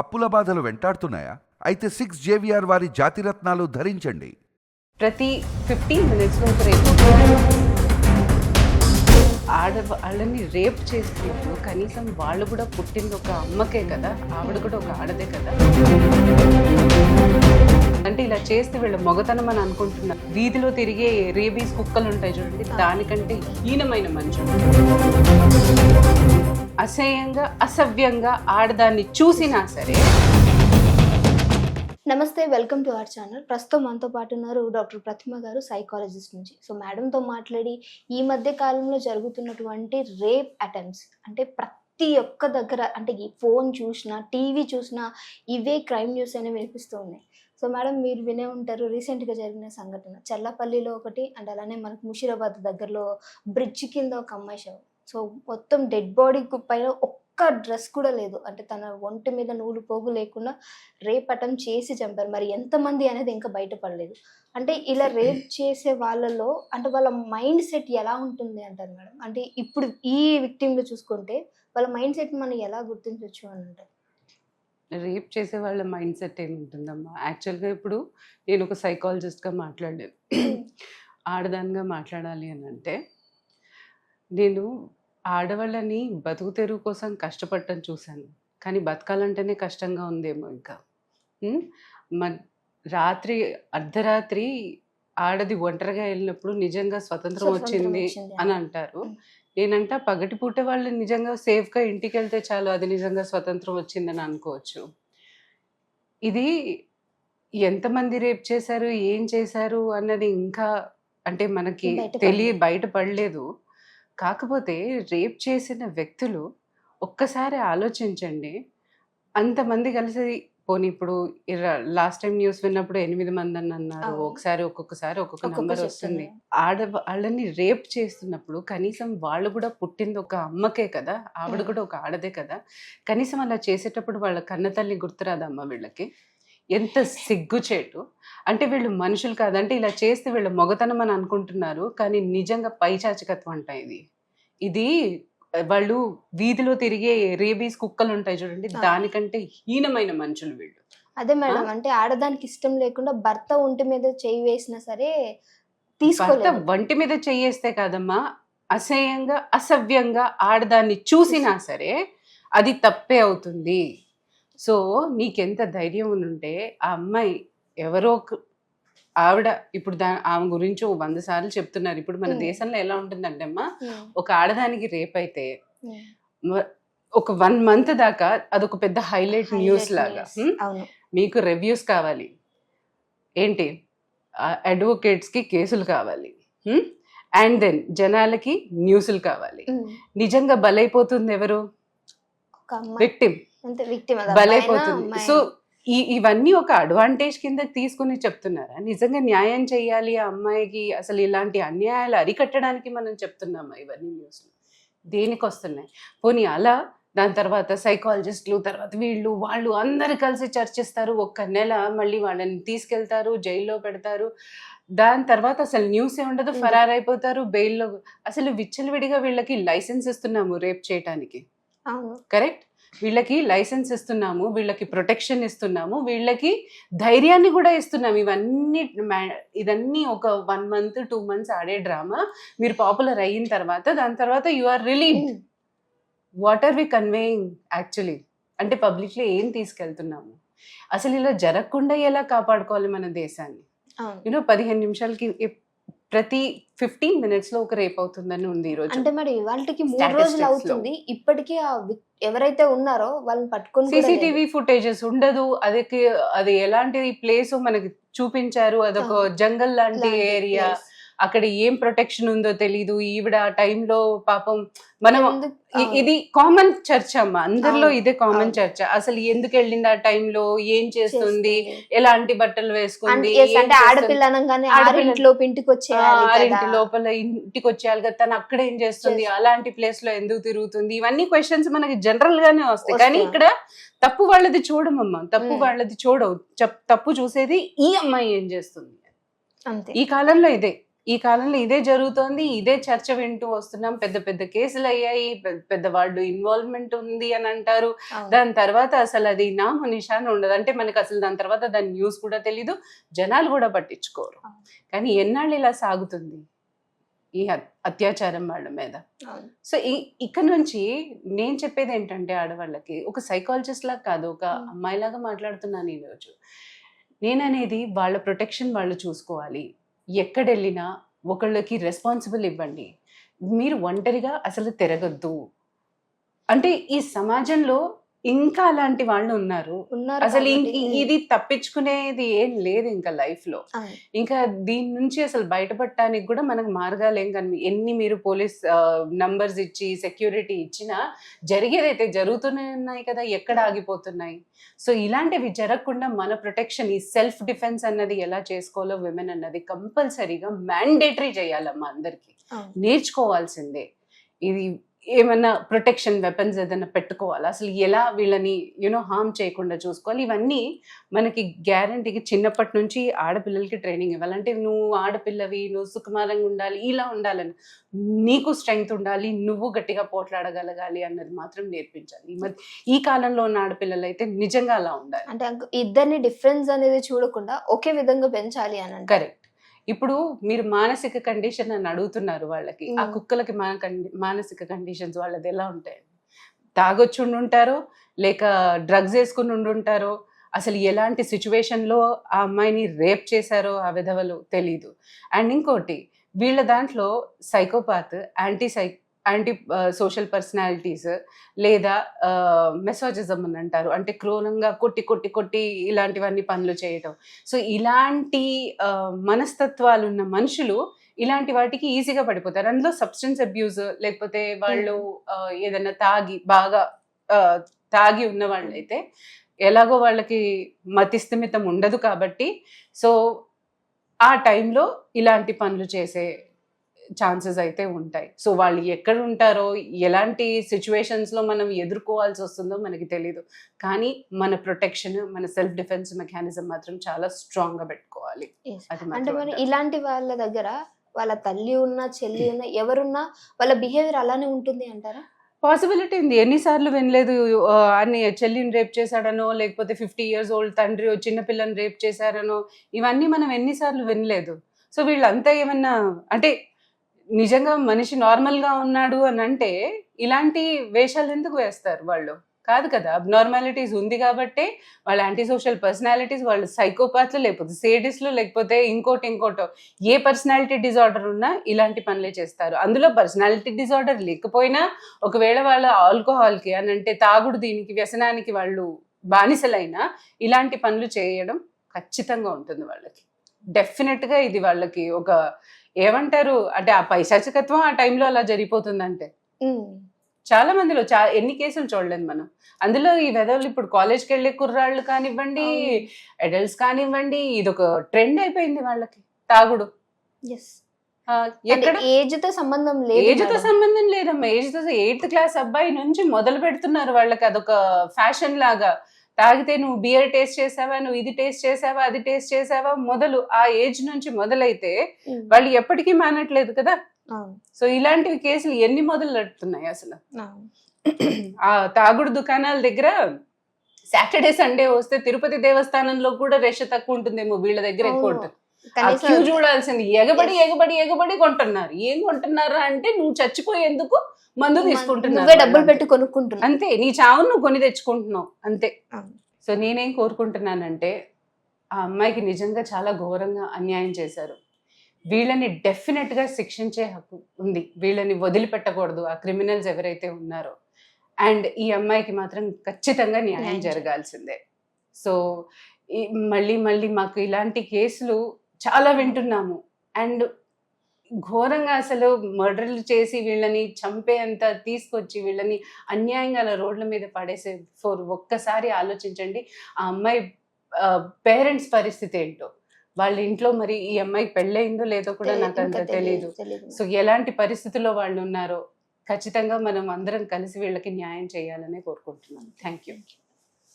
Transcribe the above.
అప్పుల బాధలు వెంటాడుతున్నాయా? అయితే సిక్స్ జేవిఆర్ వారి జాతిరత్నాలు ధరించండి. ప్రతి ఫిఫ్టీన్ మినిట్స్లో ఒక రేపు ఆడవాళ్ళని రేప్ చేస్తున్నప్పుడు కనీసం వాళ్ళు కూడా పుట్టింది ఒక అమ్మకే కదా ఆవిడ కూడా ఒక ఆడదే కదా. అంటే ఇలా చేస్తే వీళ్ళు మొగతనం అని అనుకుంటున్నారు. వీధిలో తిరిగే రేబీస్ కుక్కలు ఉంటాయి చూడండి దానికంటే హీనమైన మనుషులు అసహ్యంగా అసభ్యంగా ఆడదాన్ని చూసినా సరే నమస్తే వెల్కమ్ టు అవర్ ఛానల్. ప్రస్తుతం మనతో పాటు ఉన్నారు డాక్టర్ ప్రతిమ గారు సైకాలజిస్ట్ నుంచి. సో మేడంతో మాట్లాడి ఈ మధ్య కాలంలో జరుగుతున్నటువంటి రేప్ అటెంప్ట్స్ అంటే ప్రతి ఒక్క దగ్గర అంటే ఈ ఫోన్ చూసినా టీవీ చూసినా ఇవే క్రైమ్ న్యూస్ అనేవి వినిపిస్తూ ఉన్నాయి. సో మేడం మీరు వినే ఉంటారు రీసెంట్గా జరిగిన సంఘటన. చల్లపల్లిలో ఒకటి అండ్ అలానే మనకు ముషీరాబాద్ దగ్గరలో బ్రిడ్జ్ కింద ఒక అమ్మాయి శవం. సో మొత్తం డెడ్ బాడీ పైన ఒక్క డ్రెస్ కూడా లేదు. అంటే తన ఒంటి మీద నూలు పోగు లేకుండా రేప్ అటెంప్ట్ చేసి చంపారు. మరి ఎంతమంది అనేది ఇంకా బయటపడలేదు. అంటే ఇలా రేప్ చేసే వాళ్ళలో అంటే వాళ్ళ మైండ్ సెట్ ఎలా ఉంటుంది అంటారు మేడం? అంటే ఇప్పుడు ఈ విక్టిమ్లో చూసుకుంటే వాళ్ళ మైండ్ సెట్ మనం ఎలా గుర్తించవచ్చు అని అంటారు? రేప్ చేసే వాళ్ళ మైండ్ సెట్ ఏముంటుందమ్మా? యాక్చువల్గా ఇప్పుడు నేను ఒక సైకాలజిస్ట్గా మాట్లాడలేదు. ఆడదానిగా మాట్లాడాలి అని అంటే నేను ఆడవాళ్ళని బతుకు తెరువు కోసం కష్టపడటం చూశాను కానీ బతకాలంటేనే కష్టంగా ఉందేమో ఇంకా మ రాత్రి అర్ధరాత్రి ఆడది ఒంటరిగా వెళ్ళినప్పుడు నిజంగా స్వతంత్రం వచ్చింది అని. అంటారు. నేనంట పగటిపూట వాళ్ళు నిజంగా సేఫ్గా ఇంటికి వెళ్తే చాలు అది నిజంగా స్వతంత్రం వచ్చిందని అనుకోవచ్చు ఇది ఎంతమంది రేప్ చేశారు ఏం చేశారు అన్నది ఇంకా అంటే మనకి బయట తెలియ పడలేదు. కాకపోతే రేప్ చేసిన వ్యక్తులు ఒక్కసారి ఆలోచించండి అంతమంది కలిసి పోనీ ఇప్పుడు లాస్ట్ టైం న్యూస్ విన్నప్పుడు ఎనిమిది మంది అని అన్నారు. ఒకసారి ఒక్కొక్కసారి ఒక్కొక్క నంబర్ వస్తుంది చెప్తున్నారు. ఆడవాళ్ళని రేప్ చేస్తున్నప్పుడు కనీసం వాళ్ళు కూడా పుట్టింది ఒక అమ్మకే కదా ఆవిడ. కూడా ఒక ఆడదే కదా కనీసం అలా చేసేటప్పుడు వాళ్ళ కన్నతల్లి గుర్తురాదమ్మా వీళ్ళకి ఎంత సిగ్గుచేటు అంటే వీళ్ళు మనుషులు కాదంటే ఇలా చేస్తే వీళ్ళు మొగతనం అని అనుకుంటున్నారు. కానీ నిజంగా పైచాచికత్వం అంట ఇది. ఇది వాళ్ళు వీధిలో తిరిగే రేబీస్ కుక్కలు ఉంటాయి చూడండి. దానికంటే హీనమైన మనుషులు వీళ్ళు. అదే మేడం అంటే ఆడదానికి ఇష్టం లేకుండా భర్త ఒంటి మీద చేయి వేసినా సరే భర్త తీసుకోలేదు వంటి మీద చెయ్యేస్తే కాదమ్మా అసహ్యంగా అసభ్యంగా ఆడదాన్ని చూసినా సరే అది తప్పే అవుతుంది. సో నీకెంత ధైర్యం ఉంటే ఆ అమ్మాయి ఎవరో ఒక- ఆవిడ ఇప్పుడు దా ఆమె గురించి ఓ వంద సార్లు చెప్తున్నారు. ఇప్పుడు మన. దేశంలో ఎలా ఉంటుందంటే అమ్మా ఒక ఆడదానికి రేప్ అయితే ఒక వన్ మంత్ దాకా అదొక పెద్ద హైలైట్ న్యూస్ లాగా. మీకు రివ్యూస్ కావాలి. ఏంటి? అడ్వకేట్స్కి కేసులు కావాలి. అండ్ దెన్ జనాలకి న్యూస్లు కావాలి. నిజంగా బలైపోతుంది ఎవరు విక్టిమ్. బలైపోతుంది సో ఈ ఇవన్నీ ఒక అడ్వాంటేజ్ కింద తీసుకుని చెప్తున్నారా? నిజంగా న్యాయం చేయాలి ఆ అమ్మాయికి? అసలు ఇలాంటి అన్యాయాలు అరికట్టడానికి మనం చెప్తున్నామా ఇవన్నీ న్యూస్ దేనికి వస్తున్నాయి? పోనీ అలా దాని తర్వాత సైకాలజిస్టులు తర్వాత వీళ్ళు వాళ్ళు అందరు కలిసి చర్చిస్తారు. ఒక్క నెల మళ్ళీ వాళ్ళని తీసుకెళ్తారు జైల్లో పెడతారు. దాని తర్వాత అసలు న్యూస్ ఏ ఉండదు. ఫరారైపోతారు బెయిల్లో. అసలు విచ్చలవిడిగా వీళ్ళకి లైసెన్స్ ఇస్తున్నాము రేప్ చేయటానికి. కరెక్ట్ వీళ్ళకి లైసెన్స్ ఇస్తున్నాము వీళ్ళకి ప్రొటెక్షన్ ఇస్తున్నాము వీళ్ళకి ధైర్యాన్ని కూడా ఇస్తున్నాము ఇవన్నీ ఇదన్నీ ఒక వన్ మంత్ టూ మంత్స్ ఆడే డ్రామా. మీరు పాపులర్ అయిన తర్వాత దాని తర్వాత you are relieve. What are we conveying actually అంటే పబ్లిక్లో ఏం తీసుకెళ్తున్నాము? అసలు ఇలా జరగకుండా ఎలా కాపాడుకోవాలి మన దేశాన్ని? యూనో పదిహేను నిమిషాలకి ప్రతి ఫిఫ్టీన్ మినిట్స్లో ఒక రేప్ అవుతుందని ఉంది ఈరోజు అంటే మరి ఇవాళకి మూడు రోజులు. అవుతుంది ఇప్పటికీ ఆ విక్- ఎవరైతే ఉన్నారో వాళ్ళని పట్టుకొని కూడా. సీసీటీవీ ఫుటేజెస్ ఉండదు అదికి అది ఎలాంటి ప్లేస్ మనకి చూపించారు అదొక జంగల్ లాంటి ఏరియా. అక్కడ ఏం ప్రొటెక్షన్ ఉందో తెలీదు. ఈవిడ ఆ టైంలో పాపం మనం. ఇది కామన్ చర్చ అమ్మ. అందరిలో ఇదే కామన్. చర్చ అసలు ఎందుకు వెళ్ళింది ఆ టైంలో ఏం చేస్తుంది. ఎలాంటి బట్టలు వేసుకుంది? ఆరింటి. లోపల ఇంటికి వచ్చేయాలి కదా. తను అక్కడ ఏం చేస్తుంది. అలాంటి ప్లేస్లో ఎందుకు తిరుగుతుంది? ఇవన్నీ క్వశ్చన్స్ మనకి జనరల్ గానే వస్తాయి. కానీ. ఇక్కడ తప్పు వాళ్ళది చూడమమ్మా. తప్పు. వాళ్ళది చూడవు. తప్పు చూసేది ఈ అమ్మాయి ఏం చేస్తుంది? అంతే. ఈ కాలంలో ఇదే. ఈ కాలంలో ఇదే జరుగుతోంది ఇదే చర్చ వింటూ వస్తున్నాం పెద్ద పెద్ద కేసులు అయ్యాయి పెద్ద వాళ్ళు ఇన్వాల్వ్మెంట్ ఉంది అని అంటారు. దాని తర్వాత అసలు అది నామ నిషాన్ ఉండదు అంటే మనకి అసలు దాని తర్వాత దాని న్యూస్ కూడా తెలీదు జనాలు కూడా పట్టించుకోరు. కానీ ఎన్నాళ్ళు ఇలా సాగుతుంది ఈ అత్- అత్యాచారం వాళ్ళ మీద. సో ఇక్కడ నుంచి నేను చెప్పేది ఏంటంటే ఆడవాళ్ళకి ఒక సైకాలజిస్ట్ లాగా కాదు ఒక. అమ్మాయిలాగా మాట్లాడుతున్నాను ఈరోజు నేననేది వాళ్ళ ప్రొటెక్షన్ వాళ్ళు చూసుకోవాలి ఎక్కడెళ్ళినా ఒకళ్ళకి రెస్పాన్సిబుల్ ఇవ్వండి. మీరు ఒంటరిగా అసలు తిరగద్దు. అంటే ఈ సమాజంలో ఇంకా అలాంటి వాళ్ళు ఉన్నారు. అసలు ఇది తప్పించుకునేది ఏం లేదు ఇంకా లైఫ్లో. ఇంకా దీని నుంచి అసలు బయటపడటానికి కూడా మనకు మార్గాలు ఏం కనిపి ఎన్ని మీరు పోలీస్ నంబర్స్ ఇచ్చి సెక్యూరిటీ ఇచ్చినా జరిగేదైతే జరుగుతూనే ఉన్నాయి కదా ఎక్కడ ఆగిపోతున్నాయి? సో ఇలాంటివి జరగకుండా మన ప్రొటెక్షన్ ఈ సెల్ఫ్ డిఫెన్స్ అన్నది ఎలా చేసుకోవాలో విమెన్ అన్నది కంపల్సరీగా మ్యాండేటరీ చేయాలమ్మా అందరికీ. నేర్చుకోవాల్సిందే. ఇది ఏమన్నా ప్రొటెక్షన్ వెపన్స్ ఏదైనా పెట్టుకోవాలి? అసలు ఎలా వీళ్ళని యూనో హార్మ్ చేయకుండా చూసుకోవాలి? ఇవన్నీ మనకి గ్యారంటీకి చిన్నప్పటి నుంచి ఆడపిల్లలకి ట్రైనింగ్ ఇవ్వాలి. అంటే నువ్వు ఆడపిల్లవి నువ్వు సుకుమారంగా ఉండాలి ఇలా ఉండాలని. నీకు స్ట్రెంగ్త్ ఉండాలి నువ్వు గట్టిగా పోట్లాడగలగాలి అన్నది మాత్రం నేర్పించాలి. ఈ మధ్య ఈ కాలంలో ఉన్న ఆడపిల్లలు అయితే నిజంగా అలా ఉండాలి. అంటే ఇద్దరిని డిఫరెన్స్ అనేది చూడకుండా ఒకే విధంగా పెంచాలి అని కరెక్ట్ ఇప్పుడు మీరు మానసిక కండిషన్ అని అడుగుతున్నారు వాళ్ళకి. ఆ. కుక్కలకి మానసిక కండిషన్స్ వాళ్ళది ఎలా ఉంటాయి? తాగొచ్చి ఉండుంటారో లేక డ్రగ్స్ వేసుకుని ఉండుంటారో. అసలు ఎలాంటి సిచ్యువేషన్లో ఆ అమ్మాయిని రేప్ చేశారో ఆ విధవలు తెలీదు. అండ్ ఇంకోటి వీళ్ళ దాంట్లో psychopath anti psy anti social personalities లేదా మెసాజిజం అని అంటారు. అంటే క్రూరంగా కొట్టి కొట్టి కొట్టి ఇలాంటివన్నీ పనులు చేయటం. సో ఇలాంటి ఆ, మనస్తత్వాలు ఉన్న మనుషులు ఇలాంటి వాటికి ఈజీగా పడిపోతారు. అందులో సబ్స్టెన్స్ అబ్యూస్ లేకపోతే వాళ్ళు ఆ, ఏదైనా తాగి బాగా తాగి ఉన్న వాళ్ళైతే ఎలాగో వాళ్ళకి మతిస్థిమితం ఉండదు కాబట్టి సో ఆ టైంలో ఇలాంటి పనులు చేసే ఛాన్సెస్ అయితే ఉంటాయి. సో వాళ్ళు ఎక్కడ ఉంటారో ఎలాంటి situations లో మనం ఎదుర్కోవాల్సి వస్తుందో మనకి తెలీదు. కానీ మన ప్రొటెక్షన్ మన సెల్ఫ్ డిఫెన్స్ మెకానిజం మాత్రం చాలా స్ట్రాంగ్గా పెట్టుకోవాలి అంటే మరి ఉండాలి. ఇలాంటి వాళ్ళ దగ్గర వాళ్ళ తల్లి ఉన్నా చెల్లి ఉన్నా ఎవరున్నా వాళ్ళ బిహేవియర్ అలానే ఉంటుంది అంటారా? పాసిబిలిటీ ఉంది. ఎన్నిసార్లు వినలేదు. ఆ, అన్ని చెల్లిని రేప్ చేశాడనో లేకపోతే ఫిఫ్టీ ఇయర్స్ ఓల్డ్ తండ్రి చిన్న పిల్లని రేప్ చేశారనో ఇవన్నీ మనం ఎన్నిసార్లు వినలేదు. సో వీళ్ళంతా ఏమన్నా అంటే నిజంగా మనిషి నార్మల్గా ఉన్నాడు అని అంటే ఇలాంటి వేషాలు ఎందుకు వేస్తారు వాళ్ళు? కాదు కదా అబ్నార్మాలిటీస్ ఉంది కాబట్టి వాళ్ళ యాంటీ సోషల్ పర్సనాలిటీస్ వాళ్ళు సైకోపాత్లు లేకపోతే సేడిస్లు లేకపోతే ఇంకోటి ఇంకోటో ఏ పర్సనాలిటీ డిజార్డర్ ఉన్నా ఇలాంటి పనులే చేస్తారు. అందులో పర్సనాలిటీ డిజార్డర్ లేకపోయినా ఒకవేళ వాళ్ళ ఆల్కహాల్కి అని అంటే తాగుడు దీనికి వ్యసనానికి వాళ్ళు బానిసలైనా ఇలాంటి పనులు చేయడం ఖచ్చితంగా ఉంటుంది వాళ్ళకి. డెఫినెట్గా ఇది వాళ్ళకి ఒక ఏమంటారు? అంటే ఆ పైశాచికత్వం ఆ టైంలో అలా జరిగిపోతుందంటే. చాలా మందిలో చా ఎన్ని కేసులు చూడలేదు మనం. అందులో ఈ వెదవులు ఇప్పుడు కాలేజ్కి వెళ్ళే కుర్రాళ్ళు కానివ్వండి. అడల్ట్స్ కానివ్వండి ఇది ఒక ట్రెండ్ అయిపోయింది వాళ్ళకి. తాగుడు. ఎక్కడ? ఏజ్తో సంబంధం లేదు ఏజ్తో. సంబంధం లేదమ్మా. ఏజ్తో ఎయిత్ క్లాస్ అబ్బాయి నుంచి మొదలు పెడుతున్నారు వాళ్ళకి అదొక ఫ్యాషన్ లాగా. తాగితే నువ్వు బియర్ టేస్ట్ చేసావా నువ్వు ఇది టేస్ట్ చేసావా అది టేస్ట్ చేసావా మొదలు ఆ ఏజ్ నుంచి మొదలైతే. వాళ్ళు ఎప్పటికీ మానట్లేదు కదా. సో ఇలాంటివి కేసులు ఎన్ని మొదలు నడుతున్నాయి అసలు. ఆ తాగుడు దుకాణాల దగ్గర సాటర్డే సండే వస్తే తిరుపతి దేవస్థానంలో కూడా రష్ తక్కువ ఉంటుందేమో వీళ్ళ దగ్గర ఎక్కువ. ఉంటుంది క్యూ చూడాల్సింది ఎగబడి. ఎగబడి ఎగబడి కొంటున్నారు ఏం కొంటున్నారా అంటే నువ్వు చచ్చిపోయేందుకు మందు నువ్వే తీసుకుంటున్నారు డబ్బులు. పెట్టి కొనుక్కుంటున్నా అంతే నీ చావు నువ్వు కొని తెచ్చుకుంటున్నావు అంతే. సో నేనేం కోరుకుంటున్నానంటే ఆ అమ్మాయికి నిజంగా చాలా ఘోరంగా అన్యాయం చేశారు. వీళ్ళని డెఫినెట్గా శిక్షించే హక్కు ఉంది. వీళ్ళని వదిలిపెట్టకూడదు ఆ క్రిమినల్స్ ఎవరైతే ఉన్నారో. అండ్ ఈ అమ్మాయికి మాత్రం ఖచ్చితంగా న్యాయం. జరగాల్సిందే. సో మళ్ళీ మళ్ళీ మాకు ఇలాంటి కేసులు చాలా వింటున్నాము. అండ్ ఘోరంగా అసలు మర్డర్లు చేసి వీళ్ళని చంపేంత తీసుకొచ్చి వీళ్ళని అన్యాయంగా అలా రోడ్ల మీద పడేసే ఫోర్ ఒక్కసారి ఆలోచించండి. ఆ అమ్మాయి పేరెంట్స్ పరిస్థితి ఏంటో? వాళ్ళ ఇంట్లో మరి ఈ అమ్మాయికి పెళ్ళయిందో లేదో కూడా నాకు అంత తెలియదు తెలీదు సో ఎలాంటి పరిస్థితుల్లో వాళ్ళు ఉన్నారో ఖచ్చితంగా మనం అందరం కలిసి వీళ్ళకి న్యాయం చేయాలనే కోరుకుంటున్నాం థ్యాంక్ యూ